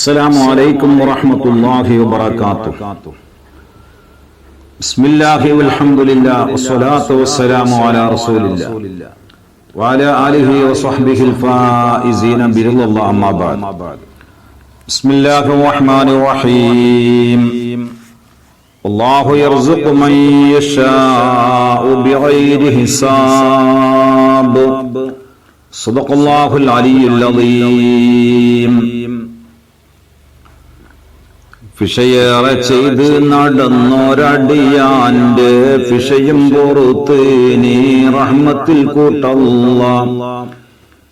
السلام عليكم ورحمة الله وبركاته بسم الله والحمد لله والصلاة والسلام على رسول الله وعلى آله وصحبه الفائزين برضا الله أما بعد بسم الله الرحمن الرحيم الله يرزق من يشاء بغير حساب صدق الله العلي العظيم ഫിഷയേറെ ചെയ്ത് നടന്നോരടിയാന്റെ ഫിഷയും പുറത്ത് നീ റഹ്മത്തിൽ കൂട്ടല്ല.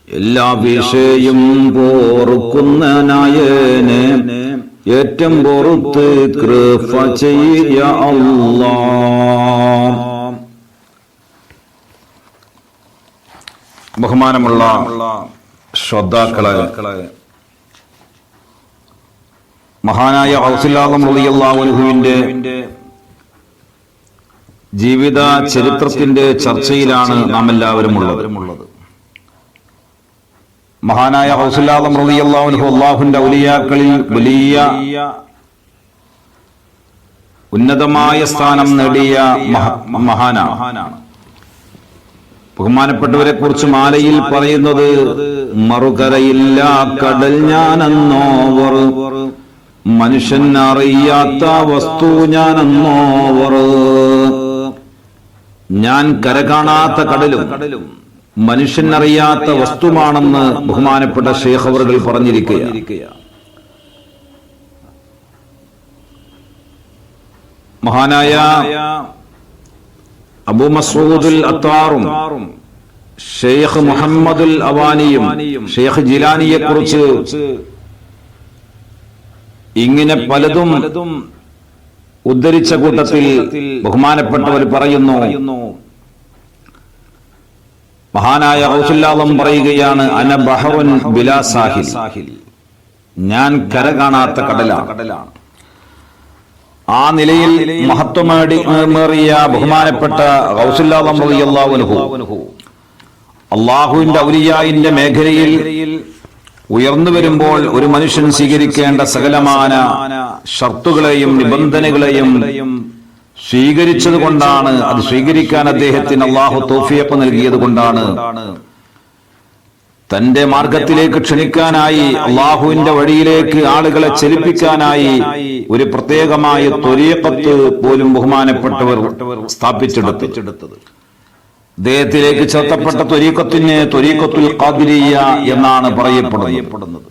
എല്ലാ വിഷയും പോറുക്കുന്ന ഏറ്റം ഏറ്റവും പുറത്ത് കൃപ ചെയ്യ അല്ലാ. ബഹുമാനമുള്ള ശ്രോതാക്കളെ മഹാനായ ഔസുല്ലാഹം റളിയല്ലാഹുവിന്റെ ജീവിത ചരിത്രത്തിന്റെ ചർച്ചയിലാണ് നാം എല്ലാവരും ഉള്ളത്. മഹാനായ ഹൗസുല്ലാഹം റളിയല്ലാഹു അള്ളാഹുന്റെ ഔലിയാക്കളിൽ വലിയ ഉന്നതമായ സ്ഥാനം നേടിയ മഹ- മഹാനാണ്. ബഹുമാനപ്പെട്ടവരെ കുറിച്ച് മാലയിൽ പറയുന്നത് മറുകരയില്ല കടൽ ഞാനെന്നോവർ. മനുഷ്യൻ അറിയാത്ത വസ്തു ഞാൻ അന്നോവർ ഞാൻ കര കാണാത്ത കടലും മനുഷ്യൻ അറിയാത്ത വസ്തുമാണെന്ന് ബഹുമാനപ്പെട്ട ഷേഖ് അവറുകൾ പറഞ്ഞിരിക്കുക മഹാനായ അബു മസൂദുൽ അത്താറും ഷെയ്ഖ് മുഹമ്മദുൽ അവാനിയും ഷെയ്ഖ് ജിലാനിയെ കുറിച്ച് ഇങ്ങനെ പലതും ഉദ്ധരിച്ച കൂട്ടത്തിൽ ബഹുമാനപ്പെട്ടവർ പറയുന്നു. മഹാനായ ഔസുല്ലാദം പറയുകയാണ് അന ബഹവൻ ബിലാ സാഹിൽ. ഞാൻ കര കാണാത്ത കടലാണ്. ആ നിലയിൽ മഹത്വമേടി മേറിയ ബഹുമാനപ്പെട്ട ഔസുല്ലാദം റളിയല്ലാഹു അള്ളാഹുവിന്റെ ഔലിയായിന്റെ മേഖലയിൽ ഉയർന്നു വരുമ്പോൾ ഒരു മനുഷ്യൻ സ്വീകരിക്കേണ്ട സകലമാന ഷർത്തുകളെയും നിബന്ധനകളെയും സ്വീകരിച്ചത് കൊണ്ടാണ് അത് സ്വീകരിക്കാൻ അദ്ദേഹത്തിന് അള്ളാഹു തോഫിയപ്പ് നൽകിയത് കൊണ്ടാണ് തന്റെ മാർഗത്തിലേക്ക് ക്ഷണിക്കാനായി അള്ളാഹുവിന്റെ വഴിയിലേക്ക് ആളുകളെ ചലിപ്പിക്കാനായി ഒരു പ്രത്യേകമായ ത്വരീക്കത്ത് പോലും ബഹുമാനപ്പെട്ടവർ സ്ഥാപിച്ചെടുത്തത്. അദ്ദേഹത്തിലേക്ക് ചേർത്തപ്പെട്ട ത്വരീക്കത്തിന് ത്വരീക്കത്തുൽ കാതിരിയ എന്നാണ് പറയപ്പെടുന്നത്.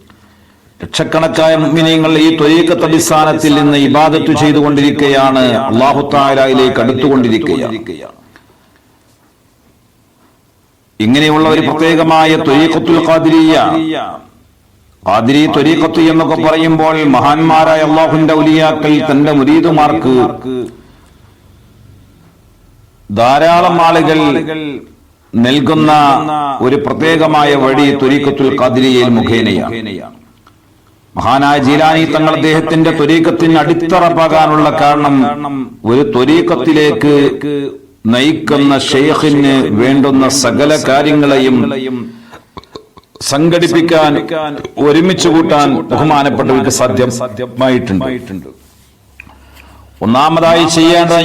ലക്ഷക്കണക്കായ മിനിങ്ങൾ ഈ ത്വരീക്കത്ത് അടിസ്ഥാനത്തിൽ നിന്ന് ഇബാദത്ത് ചെയ്തുകൊണ്ടിരിക്കുകയാണ് അള്ളാഹു താലായിലേക്ക് അടുത്തുകൊണ്ടിരിക്കുകയാണ്. ഇങ്ങനെയുള്ള ഒരു പ്രത്യേകമായ ത്വരീക്കത്തുൽ കാതിരിയ ഖാദിരി ത്വരീക്കത്ത് എന്നൊക്കെ പറയുമ്പോൾ മഹാന്മാരായ അള്ളാഹുന്റെ ഉലിയാക്കൾ തന്റെ മുരീദുമാർക്ക് ധാരാളം ആളുകൾ നൽകുന്ന ഒരു പ്രത്യേകമായ വഴി തുരീക്കത്തുൽ ഖാദിരിയയിൽ മുഖേനയാണ്. മഹാനായ ജീലാനി തങ്ങൾ അദ്ദേഹത്തിന്റെ ത്വരീക്കത്തിന് അടിത്തറപ്പാകാനുള്ള കാരണം ഒരു ത്വരീക്കത്തിലേക്ക് നയിക്കുന്ന ഷെയ്ഖിന് വേണ്ടുന്ന സകല കാര്യങ്ങളെയും സംഘടിപ്പിക്കാൻ ഒരുമിച്ച് കൂട്ടാൻ ബഹുമാനപ്പെട്ടവർക്ക് സാധ്യമായിട്ടുണ്ട്. ഒന്നാമതായി ചെയ്യേണ്ടത്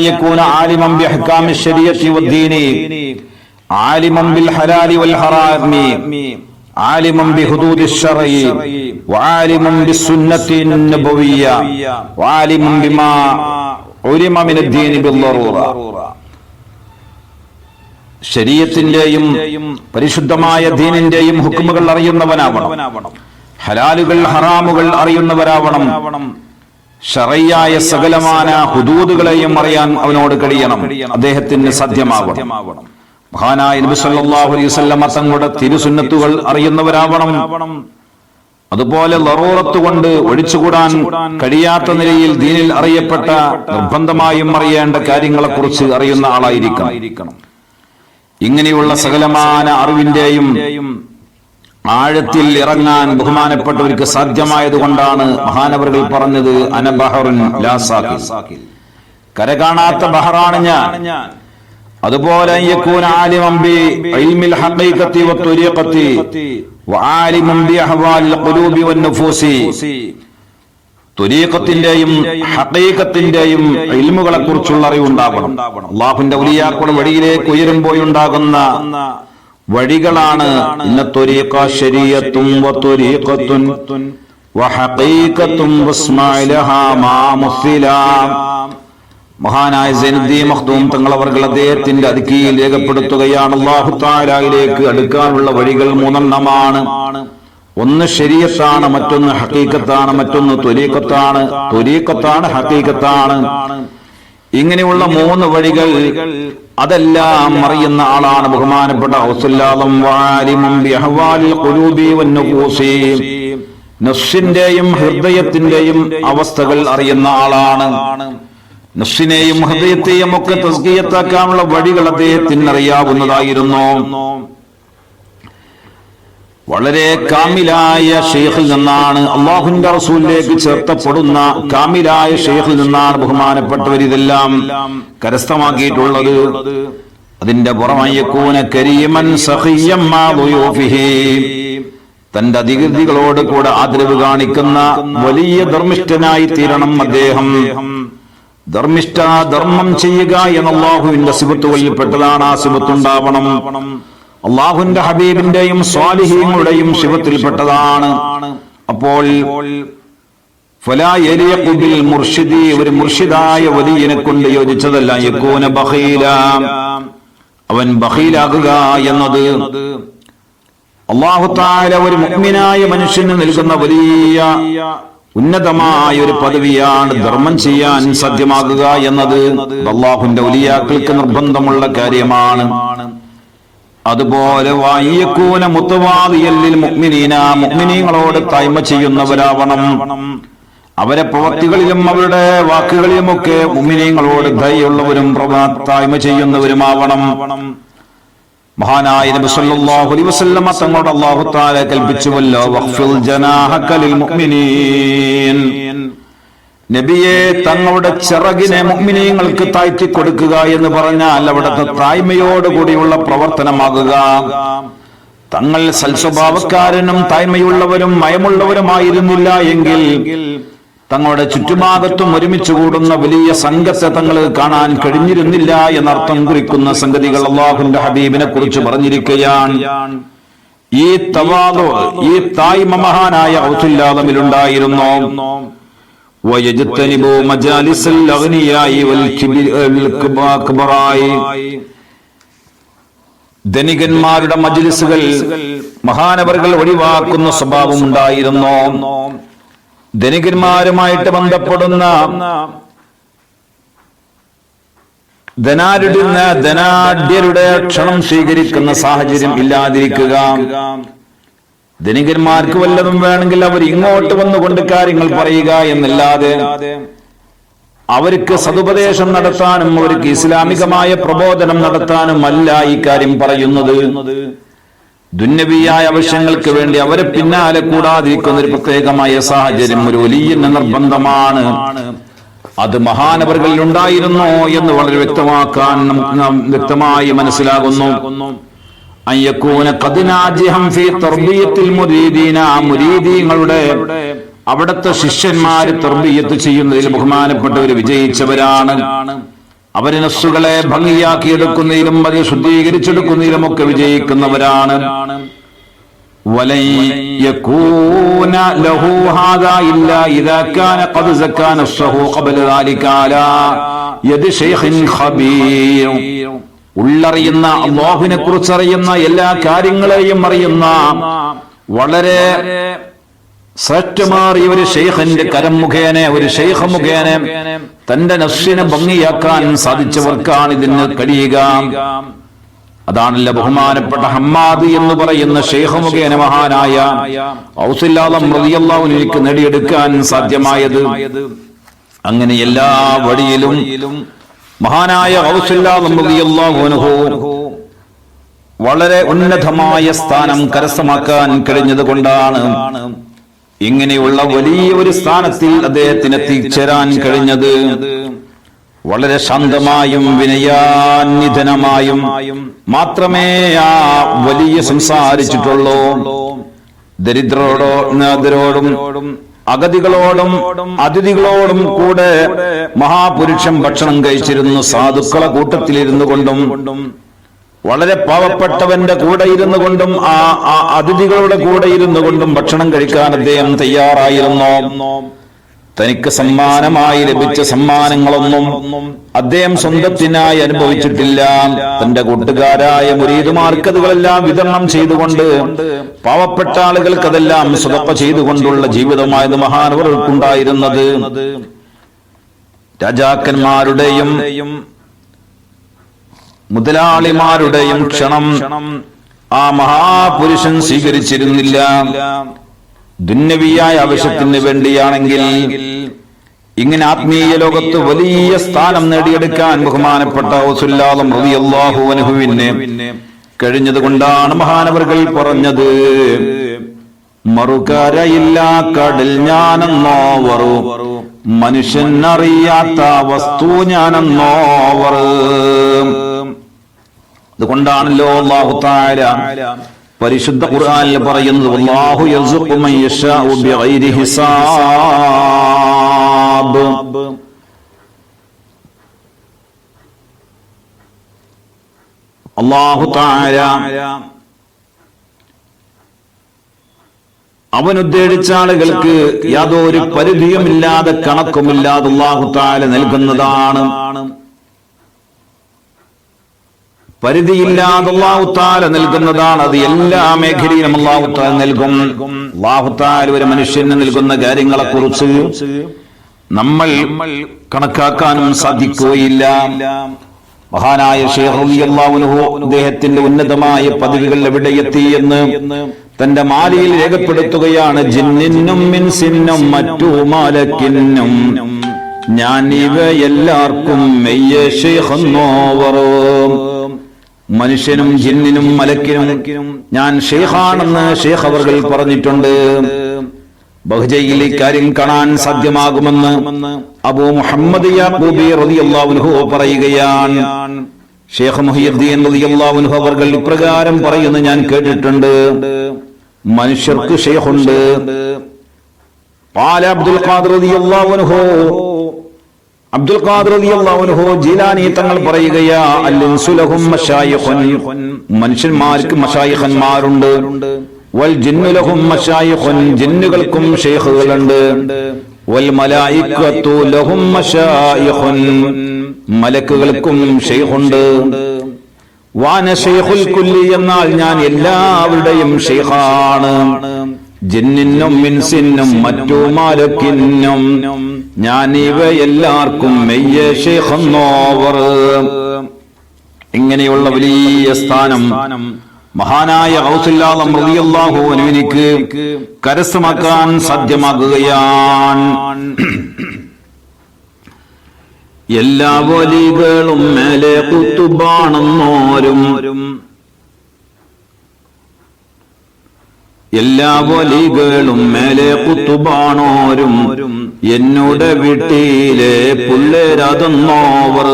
ബിൽ ഹലാലി വൽ ഹറാമി. ബിസുന്നത്തി ബിമാ ശരീരത്തിന്റെയും പരിശുദ്ധമായ ദീനിന്റെയും ഹുക്കുമുകൾ അറിയുന്നവനാവണം. ഹലാലുകൾ ഹറാമുകൾ അറിയുന്നവരാവണം. ഷറയ്യായ സകലമാന ഹുദൂദുകളെയും അറിയാൻ അവനോട് കഴിയണം. അദ്ദേഹത്തിന് സാധ്യമാവണം. മഹാനായ നബി സല്ലല്ലാഹു അലൈഹി വസല്ലമ തങ്ങളുടെ തിരുസുന്നത്തുകൾ അറിയുന്നവരാവണം. അതുപോലെ ലറൂറത്ത് കൊണ്ട് ഒഴിച്ചുകൂടാൻ കഴിയാത്ത നിലയിൽ ദീനിൽ അറിയപ്പെട്ട നിർബന്ധമായും അറിയേണ്ട കാര്യങ്ങളെക്കുറിച്ച് അറിയുന്ന ആളായിരിക്കണം. ഇങ്ങനെയുള്ള സകലമാന അറിവിന്റെയും ആഴത്തിൽ ഇറങ്ങാൻ ബഹുമാനപ്പെട്ടവർക്ക് സാധ്യമായതുകൊണ്ടാണ് മഹാനവറുകൾ പറഞ്ഞത് അനബഹറുൻ കര കാണാത്ത ബഹറാണ് ഞാൻ. അതുപോലെ യും തുരീഖത്തിന്റെയും ഇൽമുകളെ കുറിച്ചുള്ള അറിവുണ്ടാകണം അള്ളാഹുന്റെ ഉലിയാക്കളുടെ വഴിയിലേക്ക് ഉയരുമ്പോഴുണ്ടാകുന്ന വഴികളാണ്. മഹാനായ സൈനുദ്ദീ മഖ്ദൂം തങ്ങളവർകൾ അദ്ദേഹത്തിന്റെ അതിക്കിയിൽ രേഖപ്പെടുത്തുകയാണ്. അള്ളാഹു താലായിലേക്ക് അടുക്കാനുള്ള വഴികൾ മൂന്നെണ്ണമാണ്. ഒന്ന് ശരീരത്താണ് മറ്റൊന്ന് ഹക്കീക്കത്താണ് മറ്റൊന്ന് ത്വരീക്കത്താണ് ത്വരീക്കത്താണ് ഹക്കീക്കത്താണ് ഇങ്ങനെയുള്ള മൂന്ന് വഴികൾ അതെല്ലാം അറിയുന്ന ആളാണ് ബഹുമാനപ്പെട്ട നസ്സിന്റെയും നഫ്സിന്റെയും ഹൃദയത്തിന്റെയും അവസ്ഥകൾ അറിയുന്ന ആളാണ്. നഫ്സിനെയും ഹൃദയത്തെയും ഒക്കെ തസ്കീയത്താക്കാനുള്ള വഴികൾ അദ്ദേഹത്തിന് അറിയാവുന്നതായിരുന്നു. വളരെ കാമിലായ ഷെയ്ഖിൽ നിന്നാണ് അള്ളാഹുന്റെ റസൂലിലേക്ക് ചേർത്തപ്പെടുന്ന കാമിലായ ഷെയ്ഖിൽ നിന്നാണ് ബഹുമാനപ്പെട്ടവർ ഇതെല്ലാം കരസ്ഥമാക്കിയിട്ടുള്ളത്. അതിന്റെ പുറമയ്യക്കൂന കരീമൻ. തന്റെ അധികൃതികളോട് കൂടെ ആദരവ് കാണിക്കുന്ന വലിയ ധർമ്മിഷ്ഠനായി തീരണം അദ്ദേഹം. ധർമ്മിഷ്ഠ ധർമ്മം ചെയ്യുക എന്ന അള്ളാഹുവിന്റെ കൊല്ലപ്പെട്ടതാണ് പെട്ടതാണ് ആ സിബത്തുണ്ടാവണം അള്ളാഹുവിന്റെ ഹബീബിന്റെയും സ്വാലിഹീങ്ങളുടെയും ശിവത്തിൽപ്പെട്ടതാണ്. അപ്പോൾ മുർഷിദി ഒരു മുർഷിദായ വലിയനെ കൊണ്ട് യോജിച്ചതല്ല. യക്കൂന ബഖീല. അവൻ ബഹീലാകുക എന്നത് അള്ളാഹു താല ഒരു മുഅ്മിനായ മനുഷ്യന് നൽകുന്ന വലിയ ഉന്നതമായ ഒരു പദവിയാണ് ധർമ്മം ചെയ്യാൻ സാധ്യമാകുക എന്നത് അള്ളാഹുന്റെ ഒലിയാക്കൾക്ക് നിർബന്ധമുള്ള കാര്യമാണ്. അതുപോലെ വായിയക്കൂന മുത്തവാദിയല്ലിൽ മുഅ്മിനീന മുഅ്മിനീങ്ങളോട് തൈമ ചെയ്യുന്നവരാവണം. അവരെ പ്രവൃത്തികളിലും അവരുടെ വാക്കുകളിലും വാക്കുകളിലുമൊക്കെ മുഅ്മിനീങ്ങളോട് ദയുള്ളവരും തായ്മ ചെയ്യുന്നവരുമാവണം. മഹാനായ നബി സല്ലല്ലാഹു അലൈഹി വസല്ലമ തങ്ങളോട് അല്ലാഹു തആല കൽപ്പിച്ചുവല്ലോ വഖ്ഫിൽ ജനാഹക ലിൽ മുഅ്മിനീൻ നബിയെ തങ്ങളുടെ ചിറകിനെ മുഗ്മിനീയങ്ങൾക്ക് താഴ്ത്തി കൊടുക്കുക എന്ന് പറഞ്ഞാൽ അവിടുത്തെ തായ്മയോടുകൂടിയുള്ള പ്രവർത്തനമാകുക. തങ്ങൾ സൽസ്വഭാവക്കാരനും തായ്മയുള്ളവരും മയമുള്ളവരുമായിരുന്നില്ല എങ്കിൽ തങ്ങളുടെ ചുറ്റുഭാഗത്തും ഒരുമിച്ച് കൂടുന്ന വലിയ സംഘത്തെ തങ്ങൾ കാണാൻ കഴിഞ്ഞിരുന്നില്ല എന്നർത്ഥം കുറിക്കുന്ന സംഗതികൾ അള്ളാഹുന്റെ ഹബീബിനെ കുറിച്ച് പറഞ്ഞിരിക്കുകയാണ്. ഈ തവാദോ ഈ തായ്മ മഹാനായ ഔസുല്ലാദമിലുണ്ടായിരുന്നു. ധനികന്മാരുടെ മജ്ലിസുകൾ മഹാനവറുകൾ ഒഴിവാക്കുന്ന സ്വഭാവം ഉണ്ടായിരുന്നു. ധനികന്മാരുമായിട്ട് ബന്ധപ്പെടുന്ന ധനാരുടുന്ന ധനാഢ്യരുടെ ക്ഷണം സ്വീകരിക്കുന്ന സാഹചര്യം ഇല്ലാതിരിക്കുക. ധനികന്മാർക്ക് വല്ലതും വേണമെങ്കിൽ അവർ ഇങ്ങോട്ട് വന്നുകൊണ്ട് കാര്യങ്ങൾ പറയുക എന്നല്ലാതെ അവർക്ക് സതുപദേശം നടത്താനും അവർക്ക് ഇസ്ലാമികമായ പ്രബോധനം നടത്താനും അല്ല ഈ കാര്യം പറയുന്നത്. ദുന്നവിയായ ആവശ്യങ്ങൾക്ക് വേണ്ടി അവരെ പിന്നാലെ കൂടാതിരിക്കുന്ന ഒരു പ്രത്യേകമായ സാഹചര്യം ഒരു വലിയ നിർബന്ധമാണ്. അത് മഹാനവറുകളിൽ ഉണ്ടായിരുന്നോ എന്ന് വളരെ വ്യക്തമാക്കാൻ വ്യക്തമായി മനസ്സിലാകുന്നു. മുരീദീങ്ങളുടെ അവിടുത്തെ ശിഷ്യന്മാര് തർബീയത്ത് ചെയ്യുന്നതിൽ ബഹുമാനപ്പെട്ടവർ വിജയിച്ചവരാണ്. അവർ നസ്സുകളെ ഭംഗിയാക്കി എടുക്കുന്നതിലും അത് ശുദ്ധീകരിച്ചെടുക്കുന്നതിലും ഒക്കെ വിജയിക്കുന്നവരാണ് ഖബീർ. ഉള്ളറിയുന്ന അള്ളാഹുവിനെ കുറിച്ചറിയുന്ന എല്ലാ കാര്യങ്ങളെയും അറിയുന്ന വളരെ ശ്രേഷ്ഠമാറിയ ഒരു ഷെയ്ഖന്റെ കരം മുഖേന ഒരു ഷെയ്ഖ മുഖേന തന്റെ നഫ്സിനെ ഭംഗിയാക്കാൻ സാധിച്ചവർക്കാണ് ഇതിന് കഴിയുക. അതാണല്ലോ ബഹുമാനപ്പെട്ട ഹമ്മാദ് എന്ന് പറയുന്ന ഷെയ്ഖ മുഖേന മഹാനായ ഔസില്ലാതെ മൃതിയല്ലാവിനിക്ക് നേടിയെടുക്കാൻ സാധ്യമായത്. അങ്ങനെ എല്ലാ വഴിയിലും മഹാനായ വളരെ ഉന്നതമായ സ്ഥാനം കരസ്ഥമാക്കാൻ കഴിഞ്ഞത് കൊണ്ടാണ് ഇങ്ങനെയുള്ള വലിയ ഒരു സ്ഥാനത്തിൽ അദ്ദേഹത്തിന് എത്തിച്ചേരാൻ കഴിഞ്ഞത്. വളരെ ശാന്തമായും വിനയാന്നിധനമായും മാത്രമേ ആ വലിയ സംസാരിച്ചിട്ടുള്ളൂ. ദരിദ്രരോടോ ദരിദ്രരോടും അഗതികളോടും അതിഥികളോടും കൂടെ മഹാപുരുഷൻ ഭക്ഷണം കഴിച്ചിരുന്നു സാധുക്കള കൂട്ടത്തിലിരുന്നു കൊണ്ടും വളരെ പാവപ്പെട്ടവന്റെ കൂടെ ഇരുന്നു കൊണ്ടും ആ അതിഥികളുടെ കൂടെ ഇരുന്നു കൊണ്ടും ഭക്ഷണം കഴിക്കാൻ അദ്ദേഹം തയ്യാറായിരുന്നു. തനിക്ക് സമ്മാനമായി ലഭിച്ച സമ്മാനങ്ങളൊന്നും അദ്ദേഹം സ്വന്തത്തിനായി അനുഭവിച്ചിട്ടില്ല. തന്റെ കൂട്ടുകാരായ മുരീതുമാർക്ക് അതുകളെല്ലാം വിതരണം ചെയ്തുകൊണ്ട് പാവപ്പെട്ട ആളുകൾക്ക് അതെല്ലാം സുതപ്പ ചെയ്തുകൊണ്ടുള്ള ജീവിതമായത് മഹാനവർക്കുണ്ടായിരുന്നത് രാജാക്കന്മാരുടെയും മുതലാളിമാരുടെയും ക്ഷണം ആ മഹാപുരുഷൻ സ്വീകരിച്ചിരുന്നില്ല. ദുന്നവിയായ ആവശ്യത്തിന് വേണ്ടിയാണെങ്കിൽ ഇങ്ങനെ ആത്മീയ ലോകത്ത് വലിയ സ്ഥാനം നേടിയെടുക്കാൻ ബഹുമാനപ്പെട്ട ഔസുല്ലാദം റളിയല്ലാഹു അൻഹുവിന് കഴിഞ്ഞതുകൊണ്ടാണ് മഹാനവറുകൾ പറഞ്ഞത് മറുകരയില്ല കടൽ ഞാനെന്നോവറു മനുഷ്യൻ അറിയാത്ത വസ്തു ഞാനെന്നോവർ അതുകൊണ്ടാണല്ലോ അള്ളാഹു തആല പരിശുദ്ധ ഖുർആനിൽ പറയുന്നത് അല്ലാഹു യർസുഖു മൻ യശാഉ ബിഗൈരി ഹിസാബ്. അല്ലാഹു തആല അവൻ ഉദ്ദേശിച്ച ആളുകൾക്ക് യാതൊരു പരിധിയുമില്ലാതെ കണക്കുമില്ലാതെ അള്ളാഹു താല നൽകുന്നതാണ്. പരിധിയില്ലാതെ അള്ളാഹുത്താല നൽകുന്നതാണ് അത്. എല്ലാ മേഖലയിലും അള്ളാഹുത്താല നൽകും. അള്ളാഹുത്താല ഒരു മനുഷ്യന് നൽകുന്ന കാര്യങ്ങളെ കുറിച്ച് നമ്മൾ കണക്കാക്കാനും സാധിക്കുകയില്ല. മഹാനായ അദ്ദേഹത്തിന്റെ ഉന്നതമായ പദവികൾ എവിടെ എത്തി എന്ന് തന്റെ മാലയിൽ രേഖപ്പെടുത്തുകയാണ്. ജിന്നിന്നും മിൻസിന്നും മറ്റു മാലക്കിന്നും ഞാൻ ഇവ എല്ലാവർക്കും മെയ്യ ഷേഖെന്നോവറോ മനുഷ്യനും ജിന്നിനും മലക്കിനും ഞാൻ ഷെയ്ഖാണെന്ന് ഷെയ്ഖ് അവർ പറഞ്ഞിട്ടുണ്ട്. ബഹ്ജയിൽ ഇക്കാര്യം കാണാൻ സാധ്യമാകുമെന്ന് അബൂ മുഹമ്മദ് യാക്കൂബി റളിയല്ലാഹു പറയുകയാണ്. ഷെയ്ഖ് മുഹിയുദ്ദീൻ റളിയല്ലാഹു അവർ ഇപ്രകാരം പറയുന്നു ഞാൻ കേട്ടിട്ടുണ്ട്. മനുഷ്യർക്ക് ഷെയ്ഖുണ്ട്. പാല അബ്ദുൽ ഖാദർ റളിയല്ലാഹു അൻഹു അബ്ദുൽ ഖാദർ അൻഹു ജീലാനി തങ്ങൾ പറയുകയാ അൽഇൻസുലഹും മശായിഖുൻ. മനുഷ്യന്മാർക്ക് മശായിഖന്മാരുണ്ട്. വൽ ജിന്നുലഹും മശായിഖുൻ. ജിന്നുകൾക്കും ഷെയ്ഖുകളുണ്ട് വൽ മലായികത്തു ലഹും മശായിഖുൻ. മലക്കുകൾക്കും ഷെയ്ഖുണ്ട് വാന ഷെയ്ഖുൽ കുല്ലി എന്നാൽ ഞാൻ എല്ലാവരുടെയും ഷെയ്ഖാണ് ജിന്നിനും മിൻസിനും മറ്റു മാലക്കിനും ഞാൻ ഇവ എല്ലാവർക്കും മെയ്യ ഷെയ്ഖെന്നോവർ ഇങ്ങനെയുള്ള വലിയ സ്ഥാനം മഹാനായ അൻഹുവിനിക്ക് കരസ്ഥമാക്കാൻ സാധ്യമാകുകയാണ്. എല്ലാ വലികളും മേലെ കുത്തുബാണെന്നോരും എല്ലാ വലികളും മേലെ കുത്തുബാണോരും എന്നോട് വീട്ടിലെ പുള്ളേരതെന്നോവർ.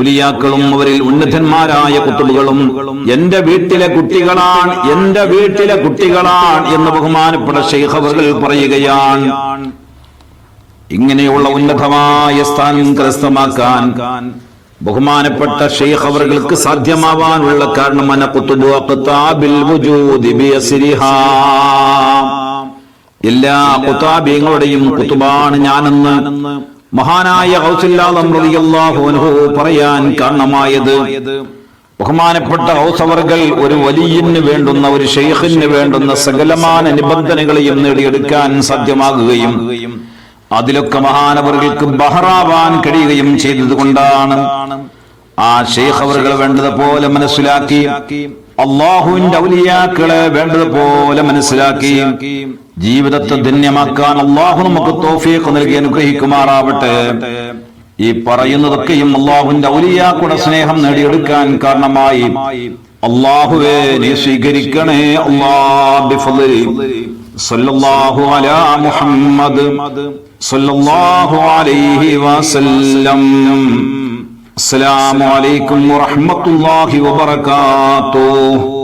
ഔലിയാക്കളും അവരിൽ ഉന്നതന്മാരായ കുത്തുബുകളും എന്റെ വീട്ടിലെ കുട്ടികളാണ് എന്റെ വീട്ടിലെ കുട്ടികളാണ് എന്ന് ബഹുമാനപ്പെട്ട ഷെയ്ഖ് അവർ പറയുകയാണ്. ഇങ്ങനെയുള്ള ഉന്നതമായ സ്ഥാനം കരസ്ഥമാക്കാൻ ബഹുമാനപ്പെട്ട ഷെയ്ഖ് അവർക്ക് സാധ്യമാവാനുള്ള കാരണം എല്ലാ കുത്താബിയങ്ങളുടെയും കുത്തുബാണ് ഞാനെന്ന് മഹാനായ പറയാൻ കാരണമായത്. ബഹുമാനപ്പെട്ട ഹൗസവർകൾ ഒരു വലിയന് വേണ്ടുന്ന ഒരു ഷെയ്ഖിന് വേണ്ടുന്ന സകലമാന നിബന്ധനകളെയും നേടിയെടുക്കാൻ സാധ്യമാകുകയും അതിലൊക്കെ മഹാനവറുകൾക്ക് ബഹറാവാൻ കഴിയുകയും ചെയ്തതുകൊണ്ടാണ് ആ ഷെയ്ഖ് അവറുകൾ വേണ്ടതുപോലെ മനസ്സിലാക്കി അള്ളാഹുവിന്റെ ഔലിയാക്കളെ വേണ്ടതുപോലെ മനസ്സിലാക്കി ജീവിതത്തെ ധന്യമാക്കാൻ അള്ളാഹു നമുക്ക് തോഫിയൊക്കെ നൽകി അനുഗ്രഹിക്കുമാറാവട്ടെ. ഈ പറയുന്നതൊക്കെയും അള്ളാഹുവിന്റെ ഔലിയാക്കുടെ സ്നേഹം നേടിയെടുക്കാൻ കാരണമായി. അള്ളാഹുവെ നീ സ്വീകരിക്കണേ അള്ളാഹു അലാ മുഹമ്മദ്. സല്ലല്ലാഹു അലൈഹി വസല്ലം. അസ്സലാമു അലൈക്കും വറഹ്മത്തുള്ളാഹി വബറകാതുഹു.